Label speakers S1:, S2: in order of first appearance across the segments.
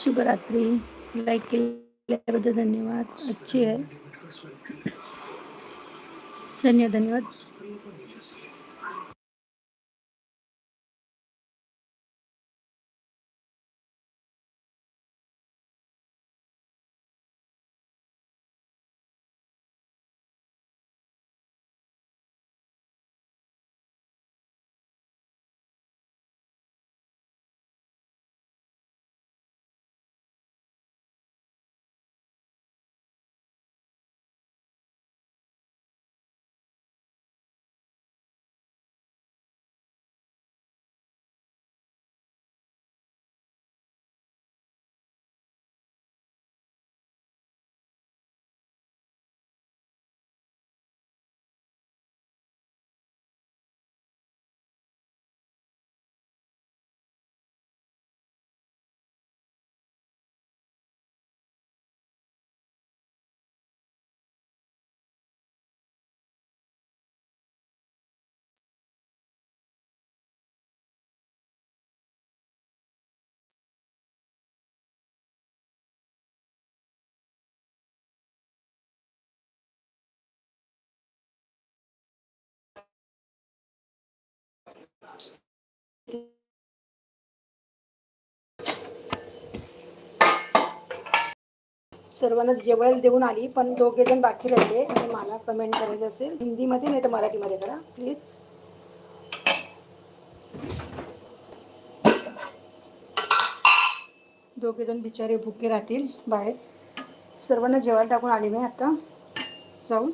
S1: शुभरात्री. लाईक केल्याबद्दल धन्यवाद. अच्छी आहे धन्यवाद धन्यवाद. सर्वांना जेवायला देऊन आली पण दोघे जण बाकी राहिले. आणि मला कमेंट करायचं असेल हिंदीमध्ये नाही तर मराठीमध्ये करा. प्लीज दोघे जण बिचारे भुके राहतील बाहेर. सर्वांना जेवायला टाकून आली मी आता. जाऊन.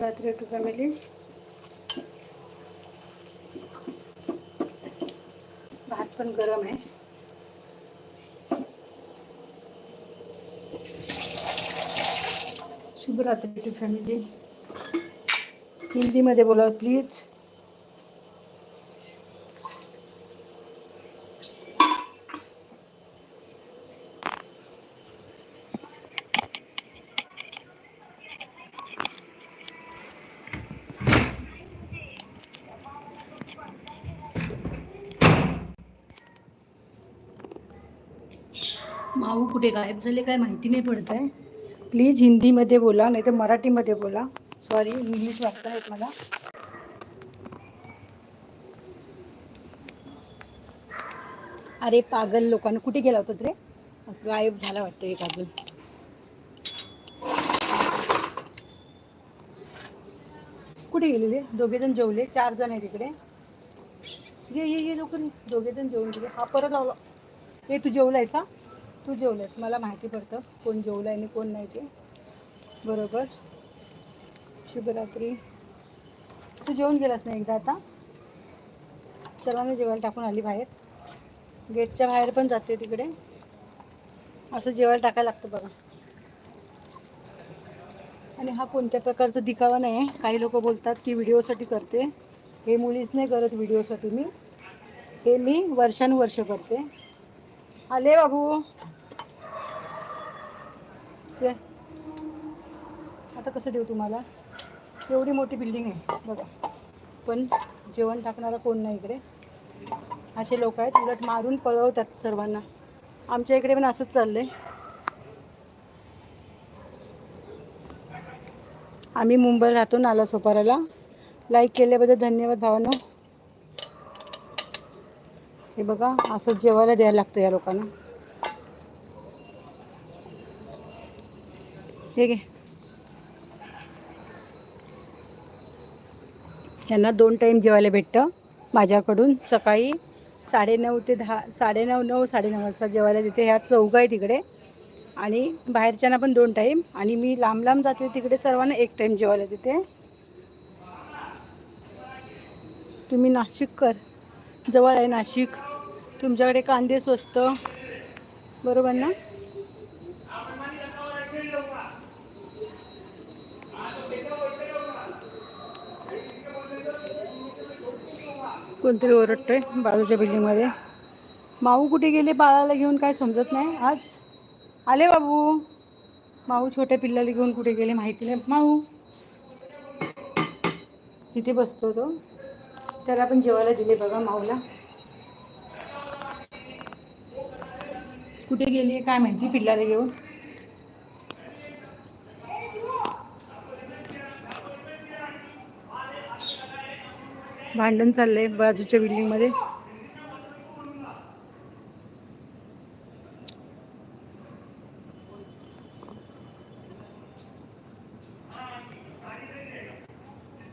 S1: रात्री टू फॅमिली भात पण गरम आहे. शुभरात्री टू फॅमिली हिंदीमध्ये बोला प्लीज माऊ कुठे गायब झाले काय माहिती नाही पडत आहे. प्लीज हिंदीमध्ये बोला नाही तर मराठीमध्ये बोला. सॉरी इंग्लिश वाचता येत मला. अरे पागल लोकांना कुठे गेला होता रे? गायब झाला वाटतं एक अजून. कुठे गेलेले दोघे जण जेवले चार जण आहे तिकडे ये ये ये लोक दोघे जण जेवले हा परत आला. हे तू जेवलायस का तू जेवलंस मला माहिती पडतं कोण जेवलं आहे आणि कोण नाही ते. बरोबर? शुभरात्री. तू जेवून गेलास ना एकदा आता? सर्वांना जेवायला टाकून आली बाहेर. गेटच्या बाहेर पण जाते तिकडे. असं जेवायला टाकायला लागतं बघा. आणि हा कोणत्या प्रकारचा दिखावा नाही आहे काही लोक बोलतात की व्हिडिओसाठी करते. हे मुलीच नाही करत व्हिडिओसाठी मी. हे मी वर्षानुवर्ष करते. आले बाबू. ये. आता कसं देऊ तुम्हाला? एवढी मोठी बिल्डिंग आहे बघा. पण जेवण टाकणारा कोण नाही इकडे. असे लोक आहेत उलट मारून पळवतात सर्वांना. आमच्या इकडे पण असंच चाललंय. आम्ही मुंबईला राहतो नाला सोपाराला लाईक केल्याबद्दल धन्यवाद भावांनो. हे बघा असं जेवायला द्यायला लागतं या लोकांना. ठीक आहे यांना दोन टाईम जेवायला भेटतं. माझ्याकडून सकाळी साडेनऊ ते दहा साडेनऊ नऊ साडेनऊ वाजता जेवायला देते. ह्या चौघ आहे तिकडे. आणि बाहेरच्यांना पण दोन टाईम आणि मी लांब लांब जाते तिकडे सर्वांना एक टाईम जेवायला देते. तुम्ही नाशिककर जवळ आहे नाशिक. तुमच्याकडे कांदे स्वस्त. बरोबर ना? कोणतरी ओरडतोय बाजूच्या बिल्डिंगमध्ये माऊ कुठे गेले बाळाला घेऊन काय समजत नाही? आज? आले बाबू. माऊ छोट्या पिल्लाला घेऊन कुठे गेले माहिती नाही. माऊ. तिथे बसतो तो. त्याला पण जेवायला दिले बघा माऊला. कुठे गेली काय माहिती? पिल्लाला घेऊन? भांडण चाललंय बाजूच्या बिल्डिंगमध्ये.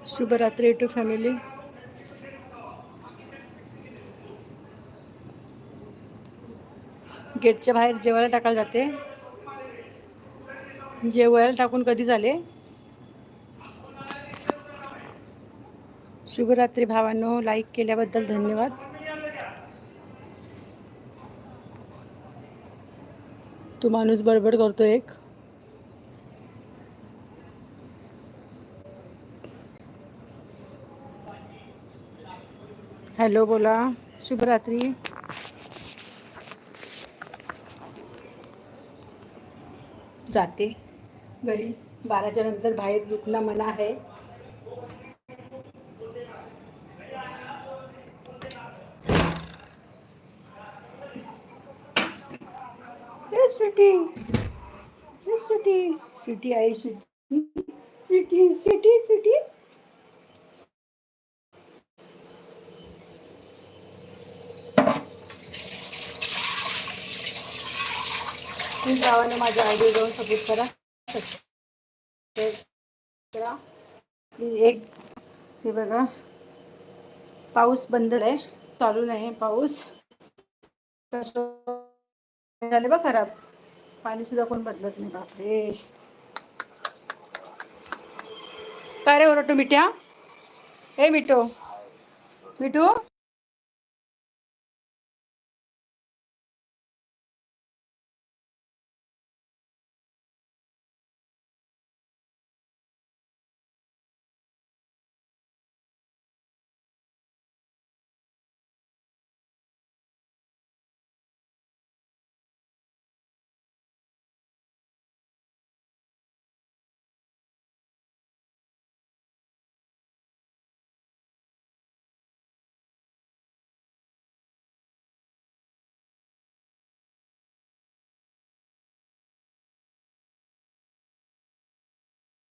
S1: शुभरात्री टू फॅमिली गेटच्या बाहेर जेवायला टाकायला जाते. जेवायला टाकून कधी झाले. शुभरात्री भावांनो लाईक केल्याबद्दल धन्यवाद. तो माणूस बडबड करतो एक. हॅलो बोला. शुभरात्री. जाते. घरी बाराच्या नंतर बाहेर दुखणं मना आहे. सुटी सुटी सुटी आई सुटी सुटी सुटी सुटी. तुम्ही गावाने माझ्या आयडिया जाऊन सपोर्ट करा. करा प्लीज एक हे बघा. पाऊस बंद आहे चालू नाही पाऊस. झाले बा खराब? पाणी सुद्धा कोण बदलत नाही. बापरे. काय रे ओरटो मिठ्या? ए मिठो. मिठू?